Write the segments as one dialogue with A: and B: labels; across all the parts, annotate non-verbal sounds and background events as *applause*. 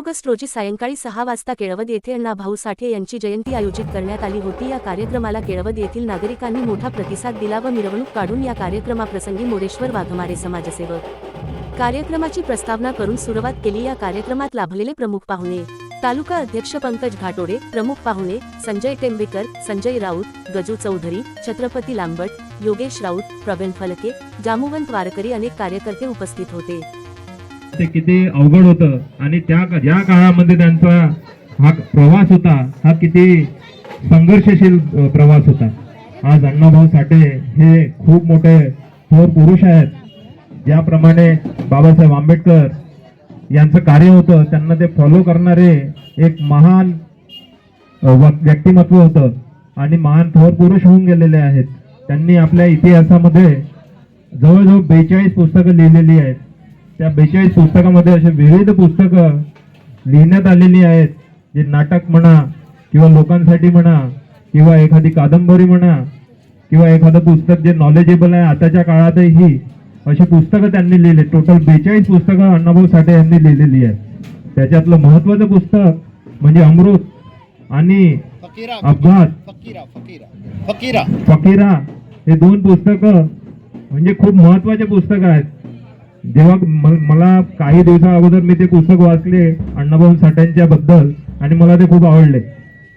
A: August रोजी सायंकाळी सहा वाजता केळवद येथे अण्णा भाऊ साठे यांची जयंती आयोजित करण्यात आली होती. या कार्यक्रमाला केळवद येथील नागरिकांनी मोठा प्रतिसाद दिला व मिरवणूक काढून या कार्यक्रमाप्रसंगी मोरेश्वर वाघमारे समाजसेवक कार्यक्रमाची प्रस्तावना करून सुरुवात केली. या कार्यक्रमात लाभलेले प्रमुख पाहुणे तालुका अध्यक्ष पंकज घाटोडे प्रमुख पाहुणे संजय टेंबेकर संजय राऊत गजू चौधरी छत्रपती लांबट योगेश राऊत प्रवीण फलके जामुवंत वारकरी अनेक कार्यकर्ते उपस्थित होते.
B: ते किती अवघड होतं. आणि त्या ज्या काळामध्ये त्यांचा हा प्रवास होता हा किती संघर्षशील प्रवास होता. आज अण्णाभाऊ साठे हे खूप मोठे थोर पुरुष आहेत. ज्याप्रमाणे बाबासाहेब आंबेडकर यांचं कार्य होतं त्यांना ते फॉलो करणारे एक महान व- व्यक्तिमत्व होतं. आणि महान थोर पुरुष होऊन गेलेले आहेत. त्यांनी आपल्या इतिहासामध्ये जवळजवळ बेचाळीस पुस्तकं लिहिलेली आहेत. त्या बेचाळीस पुस्तकामध्ये असे विविध पुस्तकं लिहिण्यात आलेली आहेत. जे नाटक म्हणा किंवा लोकांसाठी म्हणा किंवा एखादी कादंबरी म्हणा किंवा एखादं पुस्तक जे नॉलेजेबल आहे आताच्या काळातही अशी पुस्तकं त्यांनी लिहिली. टोटल बेचाळीस पुस्तकं अण्णाभाऊ साठे यांनी लिहिलेली आहेत. त्याच्यातलं महत्वाचं पुस्तक म्हणजे अमृत आणि अपघात.
C: फकीरा फकीरा. फकीरा.
B: फकीरा हे दोन पुस्तकं म्हणजे खूप महत्त्वाचे पुस्तक आहेत. जेव्हा म- मला काही दिवसा अगोदर मी ते पुस्तक वाचले अण्णाभाऊ साठ्यांच्या बद्दल आणि मला ते खूप आवडले.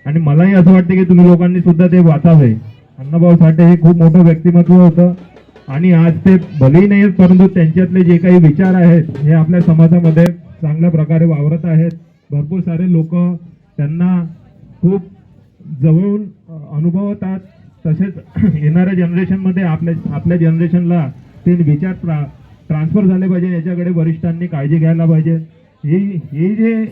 B: आणि मलाही असं वाटते की तुम्ही लोकांनी सुद्धा ते वाचावे. अण्णाभाऊ साठे हे खूप मोठं व्यक्तिमत्व होतं. आणि आज ते भलेही नाही आहेत, परंतु त्यांच्यातले जे काही विचार आहेत हे आपल्या समाजामध्ये चांगल्या प्रकारे वावरत आहेत. भरपूर सारे लोक त्यांना खूप जवळून अनुभवतात. तसेच *clears throat* येणाऱ्या जनरेशनमध्ये आपल्या आपल्या जनरेशनला ते विचार प्रा ट्रान्सफर झाले पाहिजे याच्याकडे वरिष्ठांनी काळजी घ्यायला पाहिजे. हे हे जे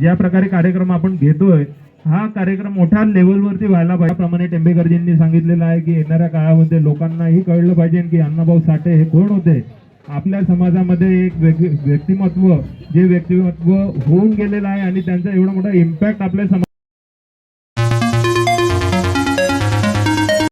B: ज्या प्रकारे कार्यक्रम आपण घेतोय हा कार्यक्रम मोठ्या लेवलवरती व्हायला पाहिजे. त्याप्रमाणे टेंबेकरजींनी सांगितलेलं आहे की येणाऱ्या काळामध्ये लोकांनाही कळलं पाहिजे की अण्णाभाऊ साठे हे कोण होते. आपल्या समाजामध्ये एक व्यक्ति- व्यक्तिमत्व जे व्यक्तिमत्व होऊन गेलेलं आहे आणि त्यांचा एवढा मोठा इम्पॅक्ट आपल्या समाज